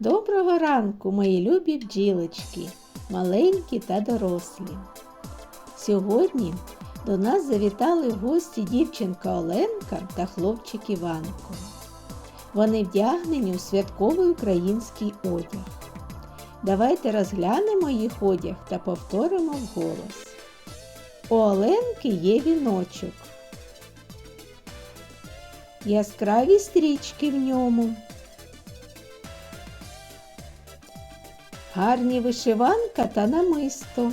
Доброго ранку, мої любі бджілочки, маленькі та дорослі. Сьогодні до нас завітали в гості дівчинка Оленка та хлопчик Іванко. Вони вдягнені у святковий український одяг. Давайте розглянемо їх одяг та повторимо вголос. У Оленки є віночок. Яскраві стрічки в ньому. Гарні вишиванка та намисто.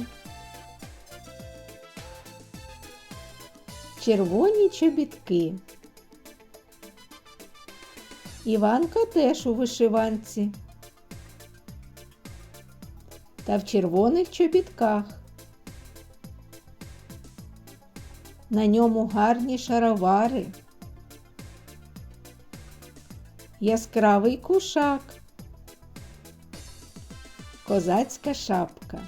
Червоні чобітки. Іванка теж у вишиванці. Та в червоних чобітках. На ньому гарні шаровари. Яскравий кушак козацька шапка.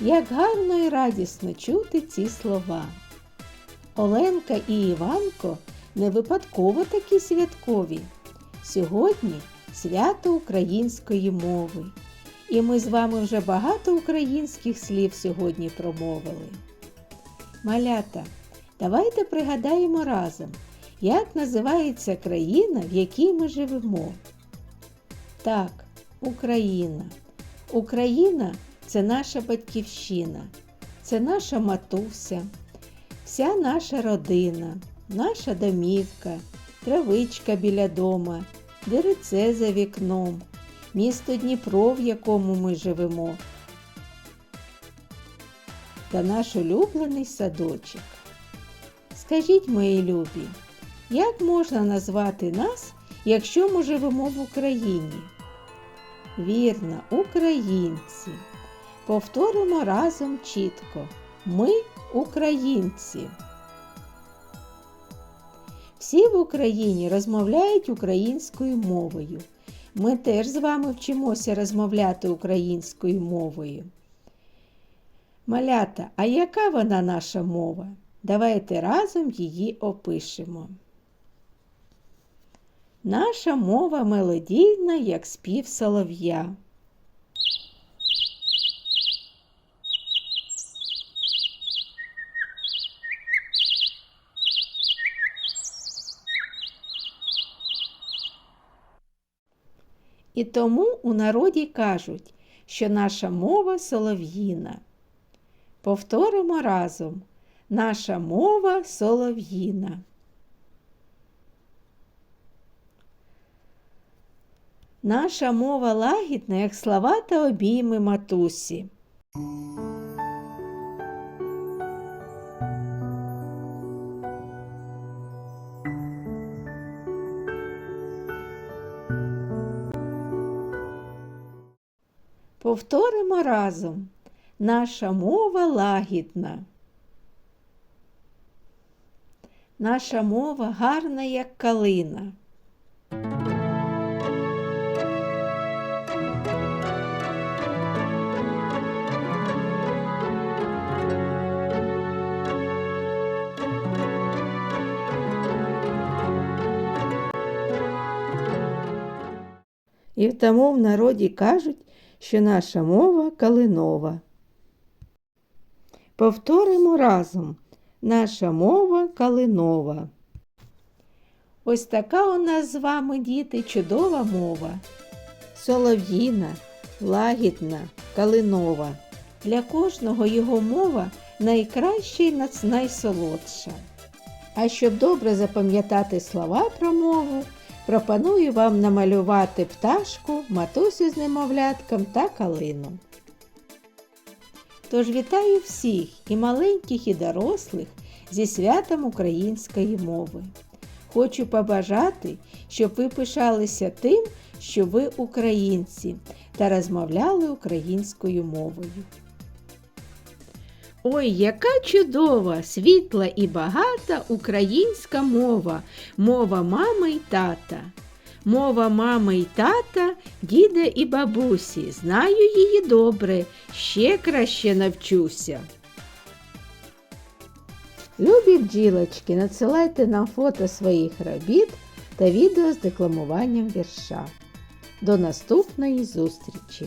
Як гарно і радісно чути ці слова. Оленка і Іванко не випадково такі святкові. Сьогодні свято української мови. І ми з вами вже багато українських слів сьогодні промовили. Малята, давайте пригадаємо разом, як називається країна, в якій ми живемо. Так, Україна. Україна це наша батьківщина, це наша матуся, вся наша родина, наша домівка, травичка біля дома, дереце за вікном, місто Дніпро, в якому ми живемо, та наш улюблений садочок. Скажіть, мої любі, як можна назвати нас, якщо ми живемо в Україні? Вірно, українці. Повторимо разом чітко. Ми українці. Всі в Україні розмовляють українською мовою. Ми теж з вами вчимося розмовляти українською мовою. Малята, а яка вона наша мова? Давайте разом її опишемо. Наша мова мелодійна, як спів солов'я. І тому у народі кажуть, що наша мова солов'їна. Повторимо разом. Наша мова солов'їна. Наша мова лагідна, як слова та обійми матусі. Повторимо разом. Наша мова лагідна. Наша мова гарна, як калина. І тому в народі кажуть, що наша мова калинова. Повторимо разом. Наша мова калинова. Ось така у нас з вами, діти, чудова мова. Солов'їна, лагідна, калинова. Для кожного його мова найкраща і найсолодша. А щоб добре запам'ятати слова про мову, пропоную вам намалювати пташку, матусю з немовлятком та калину. Тож вітаю всіх і маленьких, і дорослих зі святом української мови. Хочу побажати, щоб ви пишалися тим, що ви українці та розмовляли українською мовою. Ой, яка чудова, світла і багата українська мова, мова мами й тата. Мова мами й тата, діда і бабусі. Знаю її добре, ще краще навчуся. Любі бджілочки, надсилайте нам фото своїх робіт та відео з декламуванням вірша. До наступної зустрічі!